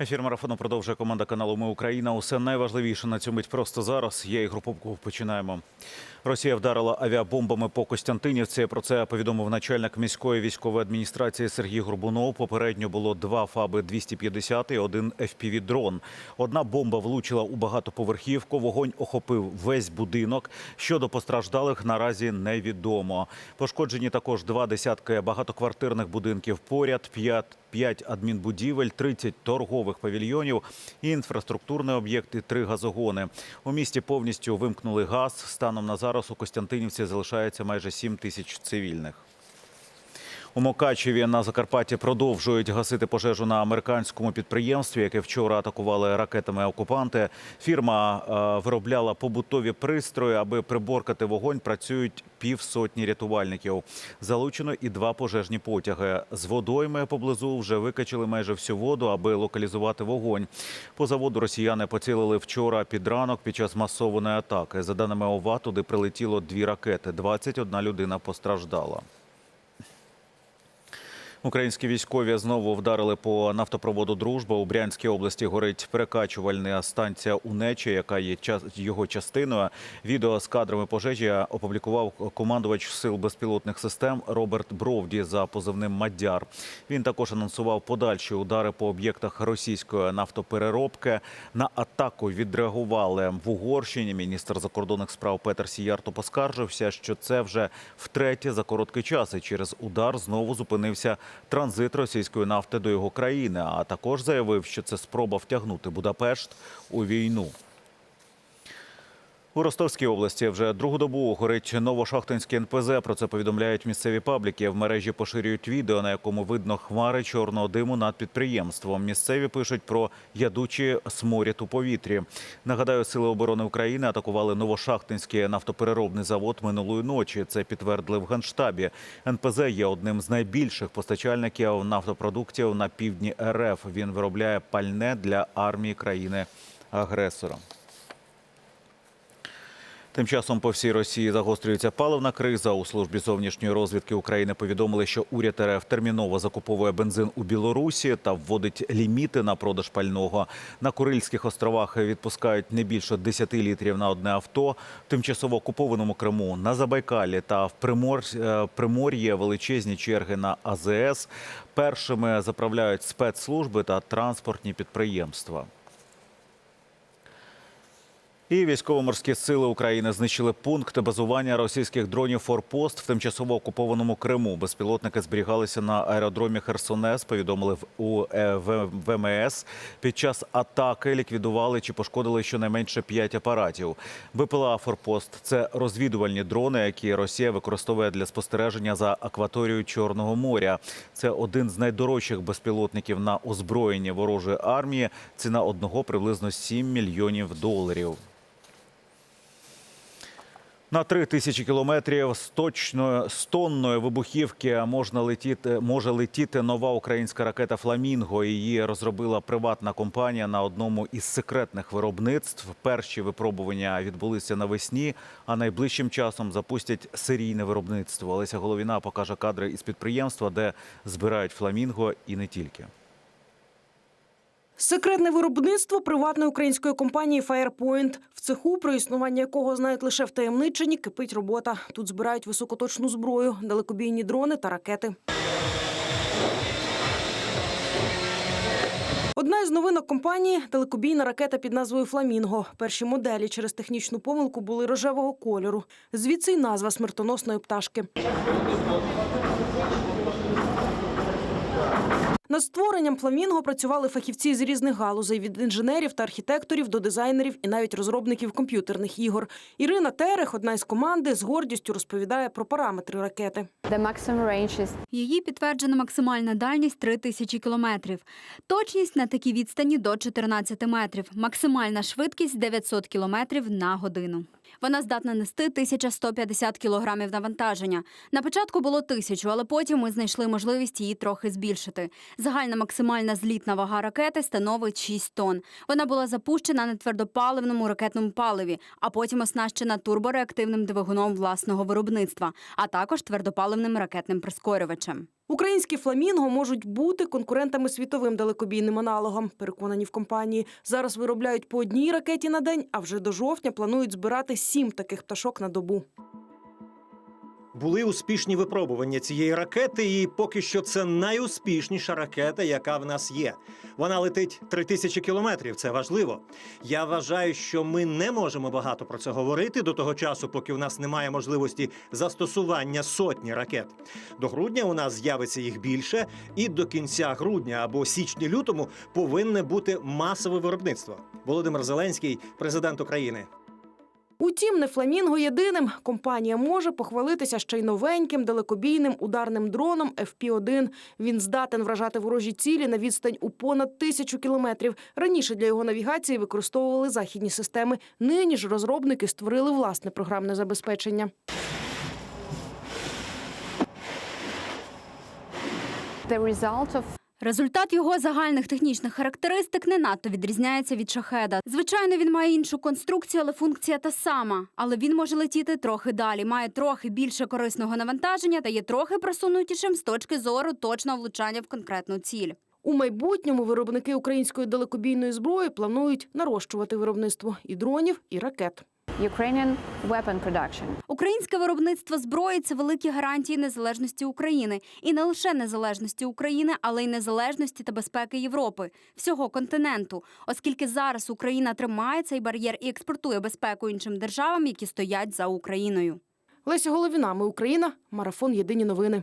Ефір марафону продовжує команда каналу Ми Україна. Усе найважливіше на цю мить просто зараз. Я Ігор Попков. Починаємо. Росія вдарила авіабомбами по Костянтинівці. Про це повідомив начальник міської військової адміністрації Сергій Горбунов. Попередньо було два фаби 250 і один FPV-дрон. Одна бомба влучила у багатоповерхівку. Вогонь охопив весь будинок. Щодо постраждалих наразі невідомо. Пошкоджені також два десятки багатоквартирних будинків поряд, п'ять 5 адмінбудівель, 30 торгових павільйонів, інфраструктурний об'єкт і три газогони. У місті повністю вимкнули газ. Станом на зараз у Костянтинівці залишається майже 7 тисяч цивільних. У Мокачеві на Закарпатті продовжують гасити пожежу на американському підприємстві, яке вчора атакували ракетами окупанти. Фірма е, виробляла побутові пристрої, аби приборкати вогонь. Працюють півсотні рятувальників. Залучено і два пожежні потяги. З водойми поблизу вже викачали майже всю воду, аби локалізувати вогонь. По заводу росіяни поцілили вчора під ранок під час масованої атаки. За даними ОВА, туди прилетіло дві ракети. 21 людина постраждала. Українські військові знову вдарили по нафтопроводу Дружба. У Брянській області горить перекачувальна станція Унечі, яка є його частиною. Відео з кадрами пожежі опублікував командувач сил безпілотних систем Роберт Бровді за позивним Мадяр. Він також анонсував подальші удари по об'єктах російської нафтопереробки. На атаку відреагували в Угорщині. Міністр закордонних справ Петер Сіярто поскаржився, що це вже втретє за короткий час. І через удар знову зупинився транзит російської нафти до його країни. А також заявив, що це спроба втягнути Будапешт у війну. У Ростовській області вже другу добу горить новошахтинське НПЗ. Про це повідомляють місцеві пабліки. В мережі поширюють відео, на якому видно хмари чорного диму над підприємством. Місцеві пишуть про ядучі сморід у повітрі. Нагадаю, сили оборони України атакували новошахтинський нафтопереробний завод минулої ночі. Це підтвердили в генштабі. НПЗ є одним з найбільших постачальників нафтопродуктів на півдні РФ. Він виробляє пальне для армії країни агресора. Тим часом по всій Росії загострюється паливна криза. У службі зовнішньої розвідки України повідомили, що уряд РФ терміново закуповує бензин у Білорусі та вводить ліміти на продаж пального. На Курильських островах відпускають не більше 10 літрів на одне авто. В тимчасово окупованому Криму на Забайкалі та в Примор... е, Примор'ї величезні черги на АЗС. Першими заправляють спецслужби та транспортні підприємства. І військово-морські сили України знищили пункт базування російських дронів «Форпост» в тимчасово окупованому Криму. Безпілотники зберігалися на аеродромі Херсонес. Повідомили у е, ВМС. Під час атаки ліквідували чи пошкодили щонайменше п'ять апаратів. БПЛА «Форпост» – це розвідувальні дрони, які Росія використовує для спостереження за акваторією Чорного моря. Це один з найдорожчих безпілотників на озброєння ворожої армії. Ціна одного приблизно 7 мільйонів доларів. На три тисячі кілометрів з точною з тонною вибухівки можна летіти, може летіти нова українська ракета Фламінго. Її розробила приватна компанія на одному із секретних виробництв. Перші випробування відбулися навесні, а найближчим часом запустять серійне виробництво. Олеся Головіна покаже кадри із підприємства, де збирають фламінго і не тільки. Секретне виробництво приватної української компанії Firepoint, в цеху, про існування якого знають лише втаємничені, кипить робота. Тут збирають високоточну зброю, далекобійні дрони та ракети. Одна із новинок компанії далекобійна ракета під назвою Фламінго. Перші моделі через технічну помилку були рожевого кольору. Звідси й назва смертоносної пташки. Над створенням фламінго працювали фахівці з різних галузей від інженерів та архітекторів до дизайнерів і навіть розробників комп'ютерних ігор. Ірина Терех, одна із команди, з гордістю розповідає про параметри ракети. Її підтверджена максимальна дальність 3000 кілометрів. Точність на такій відстані до 14 метрів. Максимальна швидкість 900 кілометрів на годину. Вона здатна нести 1150 кілограмів навантаження. На початку було тисячу, але потім ми знайшли можливість її трохи збільшити. Загальна максимальна злітна вага ракети становить 6 тонн. Вона була запущена на твердопаливному ракетному паливі, а потім оснащена турбореактивним двигуном власного виробництва, а також твердопаливним ракетним прискорювачем. Українські фламінго можуть бути конкурентами світовим далекобійним аналогам. Переконані в компанії. Зараз виробляють по одній ракеті на день, а вже до жовтня планують збирати сім таких пташок на добу. Були успішні випробування цієї ракети, і поки що це найуспішніша ракета, яка в нас є. Вона летить 3000 кілометрів. Це важливо. Я вважаю, що ми не можемо багато про це говорити до того часу, поки в нас немає можливості застосування сотні ракет. До грудня у нас з'явиться їх більше, і до кінця грудня або січні-лютому повинне бути масове виробництво. Володимир Зеленський, президент України. Утім, не фламінго єдиним. Компанія може похвалитися ще й новеньким далекобійним ударним дроном FP-1. Він здатен вражати ворожі цілі на відстань у понад тисячу кілометрів. Раніше для його навігації використовували західні системи. Нині ж розробники створили власне програмне забезпечення. The result of Результат його загальних технічних характеристик не надто відрізняється від шахеда. Звичайно, він має іншу конструкцію, але функція та сама. Але він може летіти трохи далі, має трохи більше корисного навантаження та є трохи просунутішим з точки зору точного влучання в конкретну ціль. У майбутньому виробники української далекобійної зброї планують нарощувати виробництво і дронів, і ракет. Ukrainian weapon production. Українське виробництво зброї це великі гарантії незалежності України, і не лише незалежності України, але й незалежності та безпеки Європи, всього континенту, оскільки зараз Україна тримає цей бар'єр і експортує безпеку іншим державам, які стоять за Україною. Леся Головіна, ми Україна. Марафон. Єдині новини.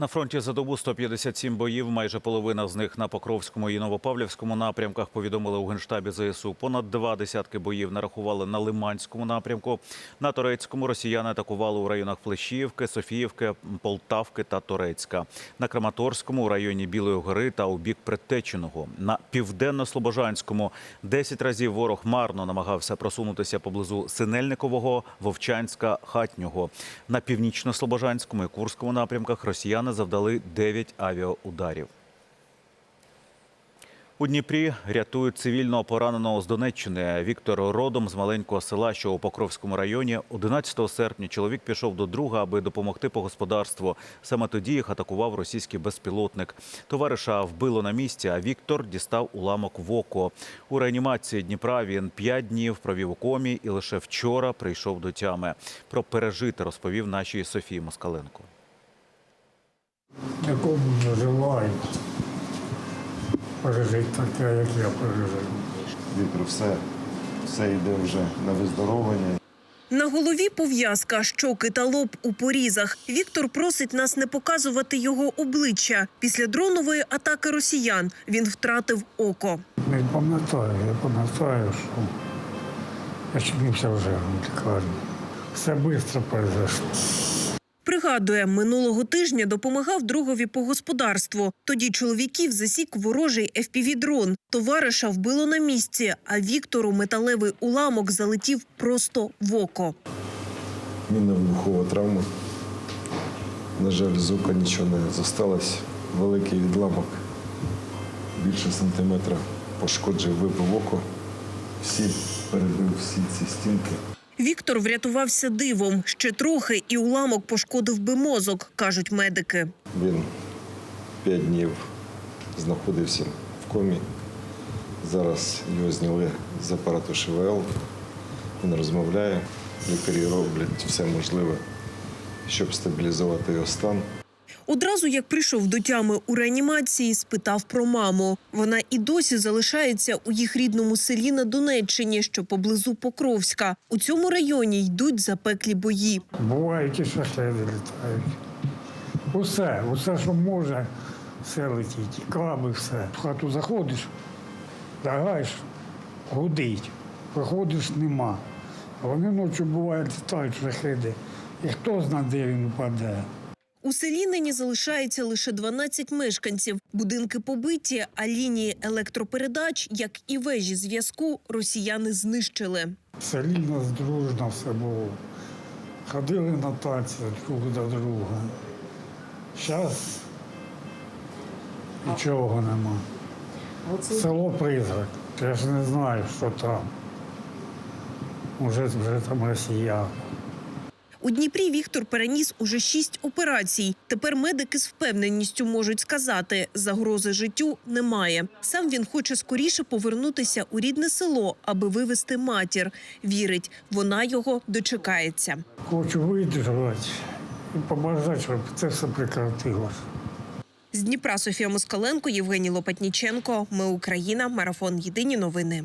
На фронті за добу 157 боїв. Майже половина з них на Покровському і Новопавлівському напрямках. Повідомили у генштабі ЗСУ. Понад два десятки боїв нарахували на Лиманському напрямку. На Торецькому росіяни атакували у районах Плещіївки, Софіївки, Полтавки та Торецька. На Краматорському у районі Білої гори та у бік Предтеченого. На південно-слобожанському 10 разів ворог марно намагався просунутися поблизу Синельникового, Вовчанська, Хатнього. На північно-слобожанському і Курському напрямках росіяни завдали 9 авіаударів. У Дніпрі рятують цивільного пораненого з Донеччини. Віктор родом з маленького села, що у Покровському районі. 11 серпня чоловік пішов до друга, аби допомогти по господарству. Саме тоді їх атакував російський безпілотник. Товариша вбило на місці, а Віктор дістав уламок в око. У реанімації Дніпра він 5 днів провів у комі і лише вчора прийшов до тями. Про пережити розповів нашій Софії Москаленко. Якому наживають пережити таке, як я пережив. Віктор, все, все йде вже на виздоровлення. На голові пов'язка, щоки та лоб у порізах. Віктор просить нас не показувати його обличчя. Після дронової атаки росіян він втратив око. Не пам'ятаю, я пам'ятаю, що я чинився вже в лікарні. Все швидко произошло. Пригадує, минулого тижня допомагав другові по господарству. Тоді чоловіків засік ворожий FPV-дрон. Товариша вбило на місці, а Віктору металевий уламок залетів просто в око. Мінна вибухова травма. На жаль, з ока нічого не зосталось. Великий відламок, більше сантиметра пошкоджив, вибив око. Всі перебив всі ці стінки. Віктор врятувався дивом. Ще трохи, і уламок пошкодив би мозок, кажуть медики. Він п'ять днів знаходився в комі. Зараз його зняли з апарату ШВЛ. Він розмовляє. Лікарі роблять все можливе, щоб стабілізувати його стан. Одразу як прийшов до тями у реанімації, спитав про маму. Вона і досі залишається у їх рідному селі на Донеччині, що поблизу Покровська. У цьому районі йдуть запеклі бої. Бувають і шахеди літають. Усе, усе, що може, все летить. І каби, все. В хату заходиш, лягаєш, гудить. Виходиш, нема. Вони ночі бувають літають шахеди. І хто знає, де він упаде. У селі нині залишається лише 12 мешканців. Будинки побиті, а лінії електропередач, як і вежі зв'язку, росіяни знищили. В селі нас дружно все було. Ходили на танці друг до друга. Зараз нічого нема. Село призрак. Я ж не знаю, що там. Уже, вже там росіяни. У Дніпрі Віктор переніс уже шість операцій. Тепер медики з впевненістю можуть сказати, загрози життю немає. Сам він хоче скоріше повернутися у рідне село, аби вивести матір. Вірить, вона його дочекається. Хочу видержати і побажати, щоб це все прекратилось. З Дніпра Софія Москаленко, Євгеній Лопатніченко. Ми Україна. Марафон. Єдині новини.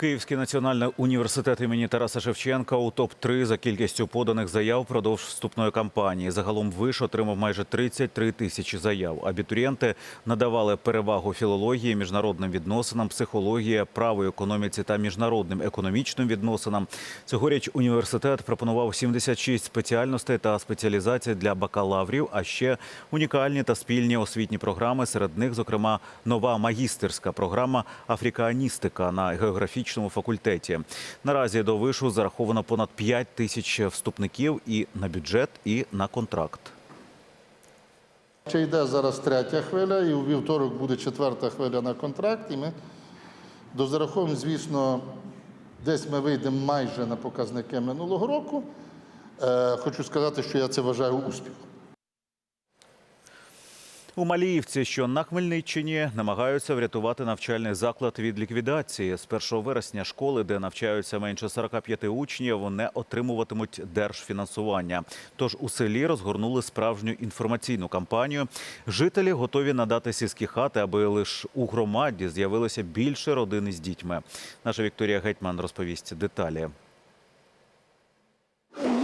Київський національний університет імені Тараса Шевченка у топ-3 за кількістю поданих заяв впродовж вступної кампанії. Загалом виш отримав майже 33 тисячі заяв. Абітурієнти надавали перевагу філології, міжнародним відносинам, психології, праву, економіці та міжнародним економічним відносинам. Цьогоріч університет пропонував 76 спеціальностей та спеціалізацій для бакалаврів, а ще унікальні та спільні освітні програми. Серед них, зокрема, нова магістерська програма Африканістика на географічному факультеті. Наразі до вишу зараховано понад 5 тисяч вступників і на бюджет, і на контракт. Ще йде зараз третя хвиля, і у вівторок буде четверта хвиля на контракт. І ми дозараховуємо, звісно, десь ми вийдемо майже на показники минулого року. Е, хочу сказати, що я це вважаю успіхом. У Маліївці, що на Хмельниччині, намагаються врятувати навчальний заклад від ліквідації. З 1 вересня школи, де навчаються менше 45 учнів, не отримуватимуть держфінансування. Тож у селі розгорнули справжню інформаційну кампанію. Жителі готові надати сільські хати, аби лише у громаді з'явилося більше родин із дітьми. Наша Вікторія Гетьман розповість деталі.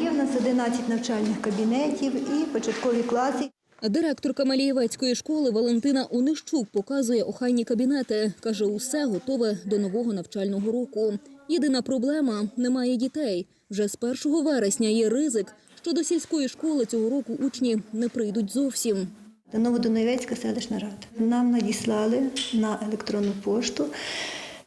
Є в нас 11 навчальних кабінетів і початкові класи. Директорка Малієвецької школи Валентина Онищук показує охайні кабінети. Каже, усе готове до нового навчального року. Єдина проблема – немає дітей. Вже з 1 вересня є ризик, що до сільської школи цього року учні не прийдуть зовсім. Новодонецька селищна рада. Нам надіслали на електронну пошту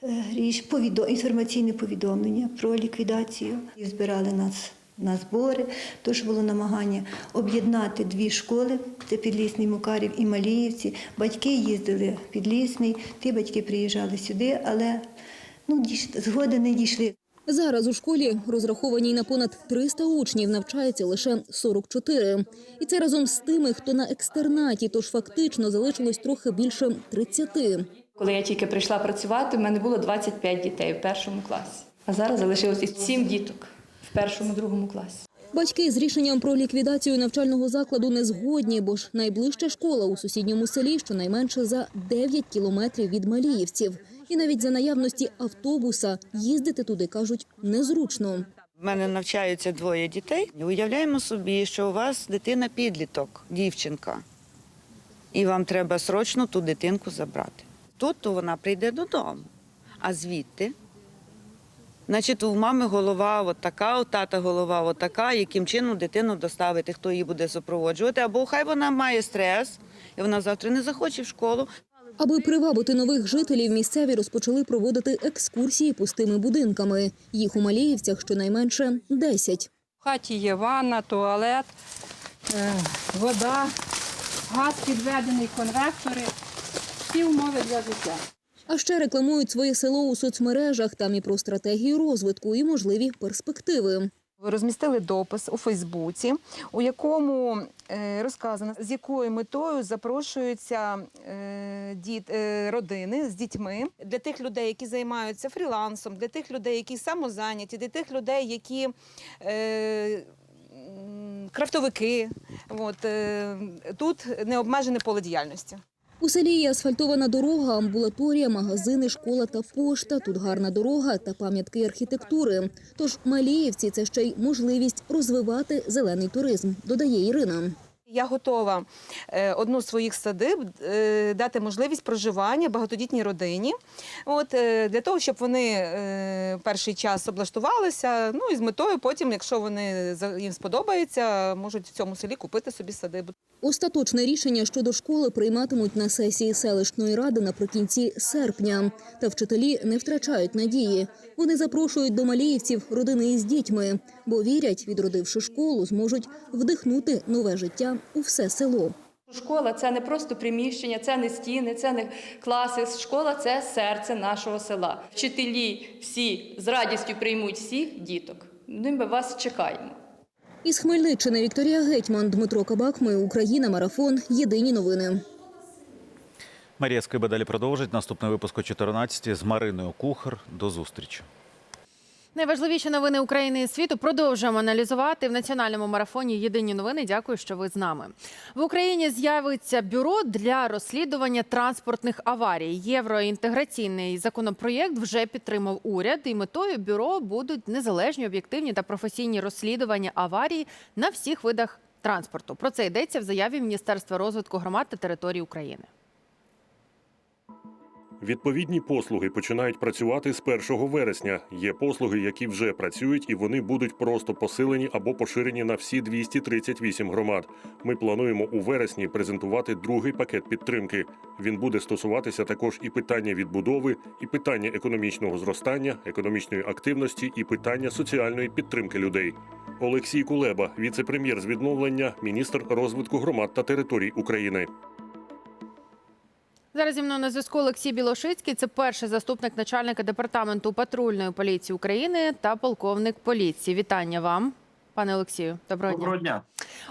е, річ інформаційне повідомлення про ліквідацію. І збирали нас на збори. Тож було намагання об'єднати дві школи: це Підлісний Мукарів і Маліївці. Батьки їздили в Підлісний, ті батьки приїжджали сюди, але ну, згоди не дійшли. Зараз у школі, розрахованій на понад 300 учнів, навчається лише 44. І це разом з тими, хто на екстернаті, тож фактично залишилось трохи більше 30. Коли я тільки прийшла працювати, в мене було 25 дітей в першому класі. А зараз залишилося 7 діток в першому, другому класі. Батьки з рішенням про ліквідацію навчального закладу не згодні, бо ж найближча школа у сусідньому селі щонайменше за 9 кілометрів від Маліївців. І навіть за наявності автобуса їздити туди, кажуть, незручно. В мене навчаються двоє дітей. Уявляємо собі, що у вас дитина підліток, дівчинка, і вам треба срочно ту дитинку забрати. Тут то вона прийде додому, а звідти. Значить, у мами голова от така, у тата голова от така, яким чином дитину доставити, хто її буде супроводжувати, або хай вона має стрес, і вона завтра не захоче в школу. Аби привабити нових жителів, місцеві розпочали проводити екскурсії пустими будинками. Їх у Маліївцях щонайменше 10. В хаті є ванна, туалет, е, вода, газ підведений, конвектори. Всі умови для життя. А ще рекламують своє село у соцмережах, там і про стратегію розвитку, і можливі перспективи. Розмістили допис у Фейсбуці, у якому е, розказано, з якою метою запрошуються е, діт, е, родини з дітьми для тих людей, які займаються фрілансом, для тих людей, які самозайняті, для тих людей, які крафтовики. От, тут необмежене поле діяльності. У селі є асфальтована дорога, амбулаторія, магазини, школа та пошта. Тут гарна дорога та пам'ятки архітектури. Тож Маліївці – це ще й можливість розвивати зелений туризм, додає Ірина. Я готова е, одну з своїх садиб е, дати можливість проживання багатодітній родині, от е, для того, щоб вони перший час облаштувалися. Ну і з метою потім, якщо вони їм сподобається, можуть в цьому селі купити собі садибу. Остаточне рішення щодо школи прийматимуть на сесії селищної ради наприкінці серпня. Та вчителі не втрачають надії. Вони запрошують до маліївців родини із дітьми, бо вірять, відродивши школу, зможуть вдихнути нове життя у все село. Школа це не просто приміщення, це не стіни, це не класи. Школа це серце нашого села. Вчителі всі з радістю приймуть всіх діток. Ми вас чекаємо. Із Хмельниччини Вікторія Гетьман, Дмитро Кабак. Ми Україна. Марафон. Єдині новини. Марія Скиба далі продовжить. Наступний випуск о 14 з Мариною Кухар. До зустрічі. Найважливіші новини України і світу продовжуємо аналізувати в національному марафоні. Єдині новини. Дякую, що ви з нами. В Україні з'явиться бюро для розслідування транспортних аварій. Євроінтеграційний законопроєкт вже підтримав уряд, і метою бюро будуть незалежні, об'єктивні та професійні розслідування аварій на всіх видах транспорту. Про це йдеться в заяві Міністерства розвитку громад та територій України. Відповідні послуги починають працювати з 1 вересня. Є послуги, які вже працюють, і вони будуть просто посилені або поширені на всі 238 громад. Ми плануємо у вересні презентувати другий пакет підтримки. Він буде стосуватися також і питання відбудови, і питання економічного зростання, економічної активності, і питання соціальної підтримки людей. Олексій Кулеба, віце-прем'єр з відновлення, міністр розвитку громад та територій України. Зараз зі мною на зв'язку Олексій Білошицький. Це перший заступник начальника департаменту патрульної поліції України та полковник поліції. Вітання вам, пане Олексію. Доброго, Доброго дня. дня.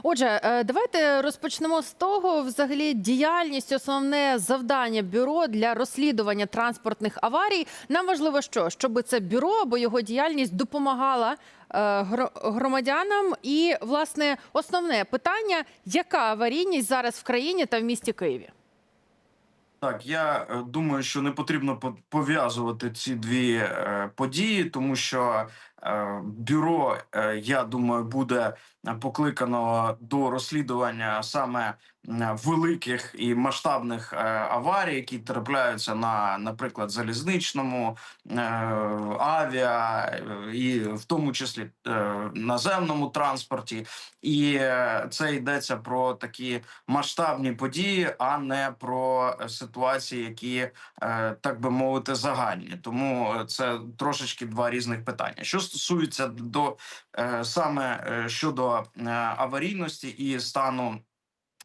Отже, е, давайте розпочнемо з того, взагалі, діяльність, основне завдання бюро для розслідування транспортних аварій. Нам важливо, що щоб це бюро або його діяльність допомагала е, громадянам. І власне основне питання: яка аварійність зараз в країні та в місті Києві? Так, я е, думаю, що не потрібно по- пов'язувати ці дві е, події, тому що е, бюро, я думаю, буде покликано до розслідування саме великих і масштабних е, аварій, які трапляються на, наприклад, залізничному, е, авіа, е, і в тому числі е, наземному транспорті. І е, це йдеться про такі масштабні події, а не про е, ситуації, які е, так би мовити загальні. Тому е, це трошечки два різних питання. Що стосується до е, саме е, щодо е, аварійності і стану.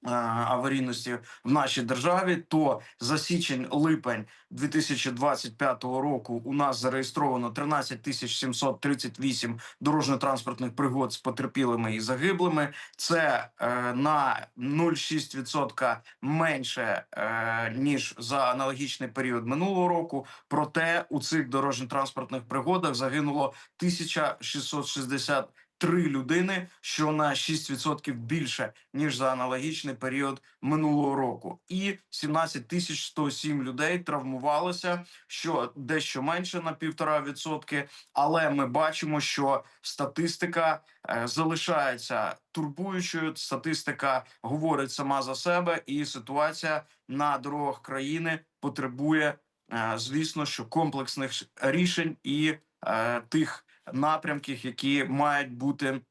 Е, Аварійності в нашій державі, то за січень-липень 2025 року у нас зареєстровано 13 тисяч 738 дорожньо-транспортних пригод з потерпілими і загиблими. Це е, на 0,6% менше е, ніж за аналогічний період минулого року. Проте у цих дорожньо-транспортних пригодах загинуло 1660 Три людини, що на 6% більше ніж за аналогічний період минулого року, і 17 тисяч 107 людей травмувалося, що дещо менше на півтора відсотки. Але ми бачимо, що статистика е, залишається турбуючою. Статистика говорить сама за себе, і ситуація на дорогах країни потребує, е, звісно, що комплексних рішень і е, тих напрямків, які мають бути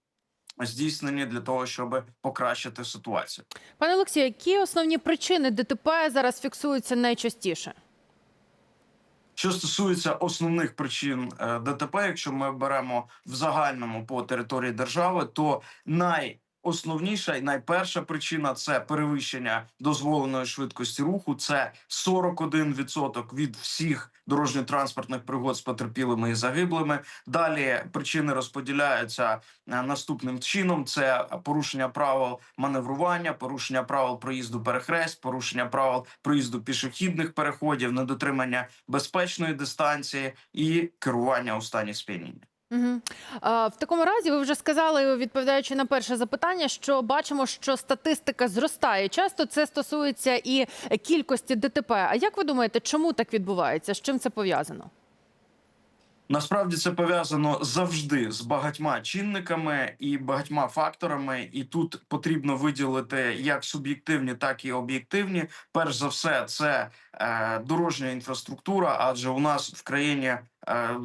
здійснені для того, щоб покращити ситуацію. Пане Олексію, які основні причини ДТП зараз фіксуються найчастіше? Що стосується основних причин е, ДТП, якщо ми беремо в загальному по території держави, то найосновніша і найперша причина це перевищення дозволеної швидкості руху. Це 41% від всіх дорожньо-транспортних пригод з потерпілими і загиблими. Далі причини розподіляються е, наступним чином: це порушення правил маневрування, порушення правил проїзду перехрест, порушення правил проїзду пішохідних переходів, недотримання безпечної дистанції і керування у стані сп'яніння. Угу. В такому разі, ви вже сказали, відповідаючи на перше запитання, що бачимо, що статистика зростає. Часто це стосується і кількості ДТП. А як ви думаєте, чому так відбувається? З чим це пов'язано? Насправді це пов'язано завжди з багатьма чинниками і багатьма факторами, і тут потрібно виділити як суб'єктивні, так і об'єктивні. Перш за все, це е, дорожня інфраструктура, адже у нас в країні. Е,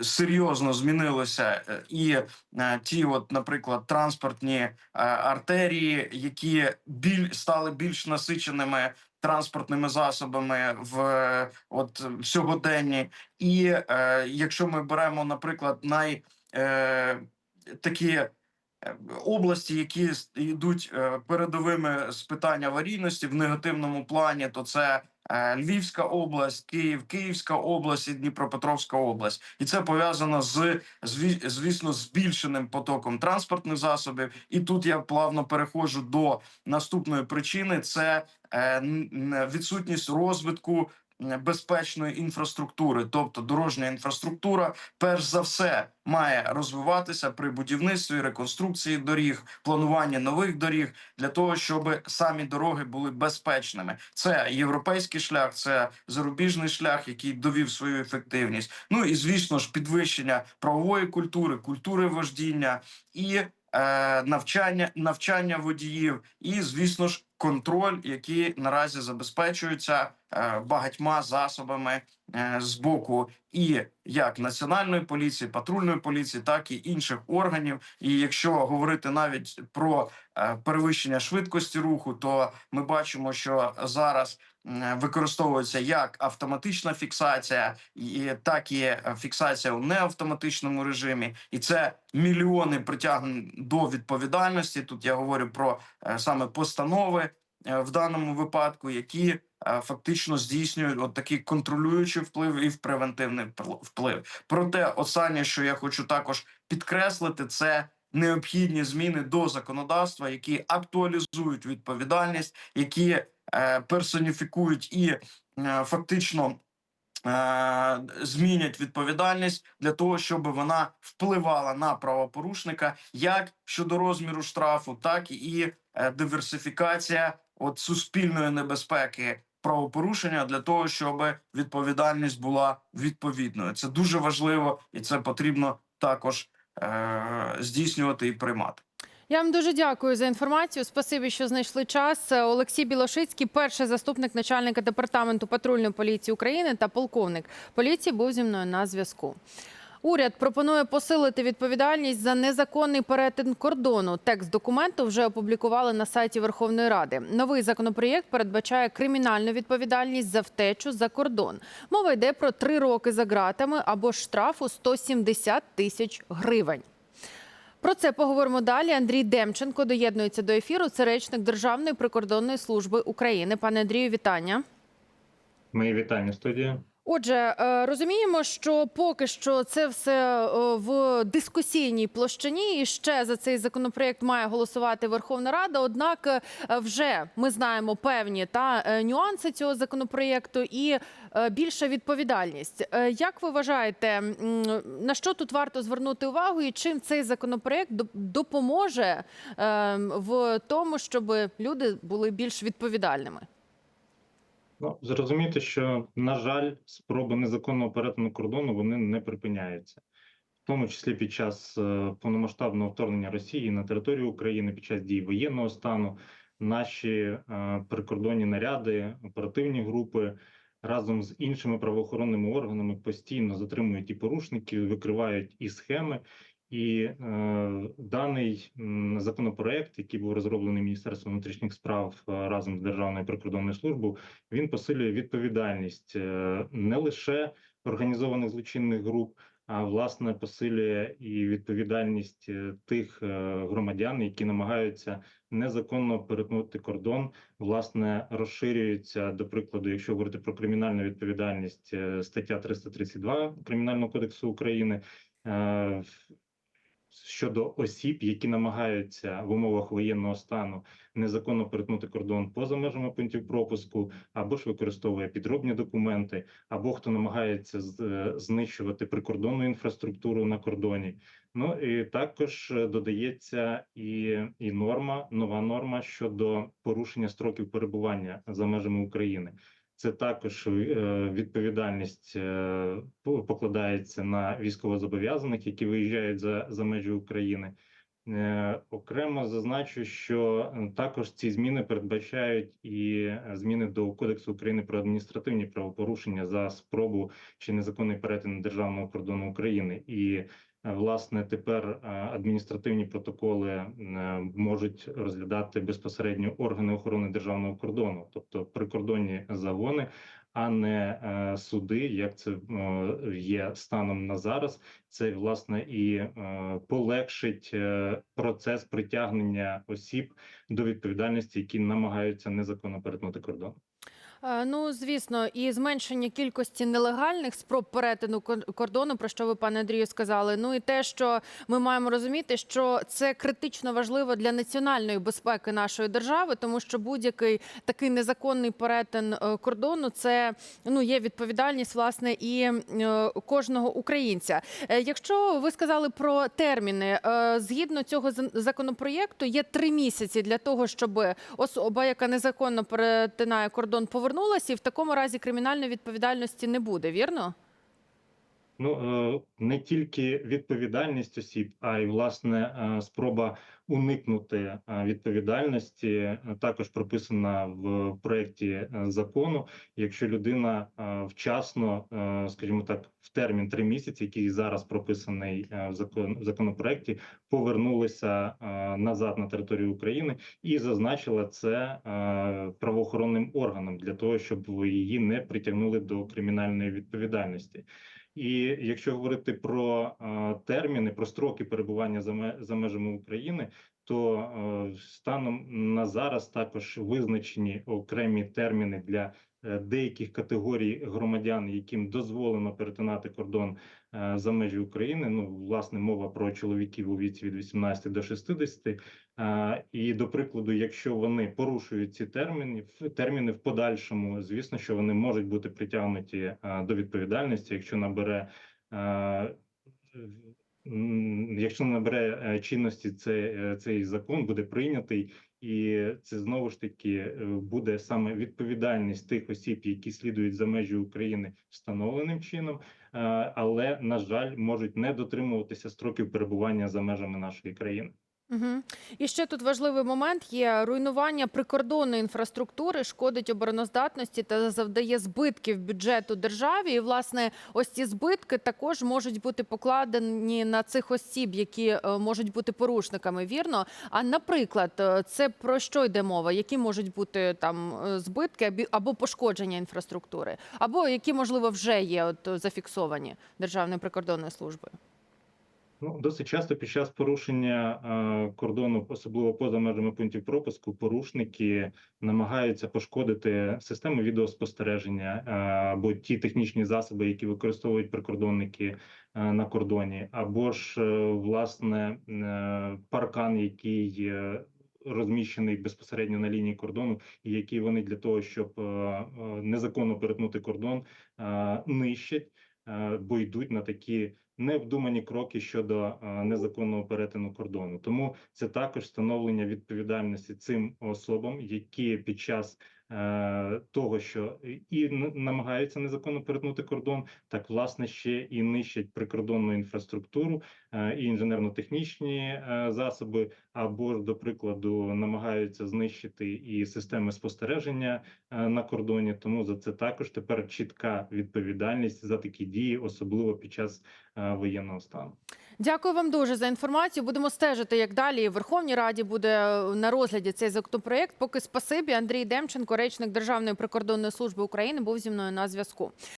Серйозно змінилися е, і е, ті, от, наприклад, транспортні е, артерії, які біль стали більш насиченими транспортними засобами в от сьогоденні. І е, якщо ми беремо, наприклад, най е, такі області, які йдуть передовими з питань аварійності в негативному плані, то це Львівська область, Київ, Київська область і Дніпропетровська область, і це пов'язано з звісно збільшеним потоком транспортних засобів. І тут я плавно переходжу до наступної причини: це е, відсутність розвитку безпечної інфраструктури, тобто дорожня інфраструктура, перш за все, має розвиватися при будівництві, реконструкції доріг, плануванні нових доріг для того, щоб самі дороги були безпечними. Це європейський шлях, це зарубіжний шлях, який довів свою ефективність. Ну і звісно ж, підвищення правової культури, культури вождіння і е, навчання, навчання водіїв, і звісно ж, контроль, який наразі забезпечується багатьма засобами е, з боку і як національної поліції, патрульної поліції, так і інших органів. І якщо говорити навіть про е, перевищення швидкості руху, то ми бачимо, що зараз використовується як автоматична фіксація, так і е, фіксація у неавтоматичному режимі, і це мільйони притягнень до відповідальності. Тут я говорю про е, саме постанови е, в даному випадку, які е, фактично здійснюють от такий контролюючий вплив і в превентивний пл- вплив. Проте, останнє, що я хочу також підкреслити, це необхідні зміни до законодавства, які актуалізують відповідальність, які е, персоніфікують і е, фактично. е, Змінять відповідальність для того, щоб вона впливала на правопорушника як щодо розміру штрафу, так і е, диверсифікація от суспільної небезпеки правопорушення для того, щоб відповідальність була відповідною. Це дуже важливо, і це потрібно також е- здійснювати і приймати. Я вам дуже дякую за інформацію. Спасибі, що знайшли час. Олексій Білошицький, перший заступник начальника департаменту патрульної поліції України та полковник поліції, був зі мною на зв'язку. Уряд пропонує посилити відповідальність за незаконний перетин кордону. Текст документу вже опублікували на сайті Верховної Ради. Новий законопроєкт передбачає кримінальну відповідальність за втечу за кордон. Мова йде про три роки за ґратами або штрафу 170 тисяч гривень. Про це поговоримо далі. Андрій Демченко доєднується до ефіру. Це речник Державної прикордонної служби України. Пане Андрію, вітання. Мої вітання студія. Отже, е, розуміємо, що поки що це все е, в дискусійній площині, і ще за цей законопроект має голосувати Верховна Рада. Однак е, вже ми знаємо певні та нюанси цього законопроекту і більша відповідальність. Як ви вважаєте, на що тут варто звернути увагу, і чим цей законопроект доп- допоможе е, в тому, щоб люди були більш відповідальними? Ну, зрозуміти, що, на жаль, спроби незаконного перетину кордону вони не припиняються, в тому числі під час е, повномасштабного вторгнення Росії на територію України під час дій воєнного стану. Наші е, прикордонні наряди, оперативні групи разом з іншими правоохоронними органами постійно затримують і порушників, викривають і схеми. І е, даний законопроект, який був розроблений Міністерством внутрішніх справ е, разом з Державною прикордонною службою, він посилює відповідальність е, не лише організованих злочинних груп, а власне посилює і відповідальність е, тих громадян, які намагаються незаконно перетнути кордон. Власне розширюється до прикладу, якщо говорити про кримінальну відповідальність, стаття 332 кримінального кодексу України. Щодо осіб, які намагаються в умовах воєнного стану незаконно перетнути кордон поза межами пунктів пропуску, або ж використовує підробні документи, або хто намагається е, знищувати прикордонну інфраструктуру на кордоні. Ну і також е, додається і, і норма, нова норма щодо порушення строків перебування за межами України. Це також е, відповідальність е, покладається на військовозобов'язаних, які виїжджають за, за межі України. Е, Окремо зазначу, що також ці зміни передбачають і зміни до Кодексу України про адміністративні правопорушення за спробу чи незаконний перетин державного кордону України. І власне тепер е, адміністративні протоколи е, можуть розглядати безпосередньо органи охорони державного кордону, тобто прикордонні загони, а не е, суди, як це є станом на зараз. Це власне і полегшить процес притягнення осіб до відповідальності, які намагаються незаконно перетнути кордон. Е, Ну, звісно, і зменшення кількості нелегальних спроб перетину кор- кордону, про що ви, пане Андрію, сказали. Ну і те, що ми маємо розуміти, що це критично важливо для національної безпеки нашої держави, тому що будь-який такий незаконний перетин е, кордону це ну є відповідальність власне і е, кожного українця. Якщо ви сказали про терміни, згідно цього законопроєкту, є три місяці для того, щоб особа, яка незаконно перетинає кордон, повернулася, і в такому разі кримінальної відповідальності не буде. Вірно? Ну е, не тільки відповідальність осіб, а й власне е, спроба уникнути е, відповідальності також прописана в проєкті закону. Якщо людина вчасно, скажімо так, в термін три місяці, який зараз прописаний в закон в законопроекті, повернулася назад на територію України і зазначила це правоохоронним органам для того, щоб її не притягнули до кримінальної відповідальності. І якщо говорити про е, терміни, про строки перебування за, ме- за межами України, то е, станом на зараз також визначені окремі терміни для деяких категорій громадян, яким дозволено перетинати кордон е, за межі України. Ну, власне, мова про чоловіків у віці від 18 до 60. Е, І до прикладу, якщо вони порушують ці терміни, терміни в подальшому, звісно, що вони можуть бути притягнуті е, до відповідальності, якщо набере. е, Якщо набере е, чинності цей, е, цей закон, буде прийнятий, і це знову ж таки е, буде саме відповідальність тих осіб, які слідують за межі України встановленим чином, е, але на жаль, можуть не дотримуватися строків перебування за межами нашої країни. Угу. І ще тут важливий момент є руйнування прикордонної інфраструктури, шкодить обороноздатності та завдає збитків бюджету державі. І власне ось ці збитки також можуть бути покладені на цих осіб, які е, можуть бути порушниками. Вірно. А наприклад, е, це про що йде мова? Які можуть бути там е, збитки або пошкодження інфраструктури, або які можливо вже є от зафіксовані Державною прикордонною службою? Ну, досить часто під час порушення е, кордону, особливо поза межами пунктів пропуску, порушники намагаються пошкодити системи відеоспостереження е, або ті технічні засоби, які використовують прикордонники е, на кордоні, або ж е, власне е, паркан, який е, розміщений безпосередньо на лінії кордону, і які вони для того, щоб е, е, незаконно перетнути кордон, е, нищать, бо йдуть на такі невдумані кроки щодо незаконного перетину кордону. Тому це також встановлення відповідальності цим особам, які під час е, того, що і намагаються незаконно перетнути кордон, так власне ще і нищать прикордонну інфраструктуру і інженерно-технічні е, засоби, або до прикладу, намагаються знищити і системи спостереження е, на кордоні. Тому за це також тепер чітка відповідальність за такі дії, особливо під час е, воєнного стану. Дякую вам дуже за інформацію. Будемо стежити, як далі в Верховній Раді буде е, на розгляді цей законопроект. Поки спасибі Андрій Демченко, речник Державної прикордонної служби України, був зі мною на зв'язку.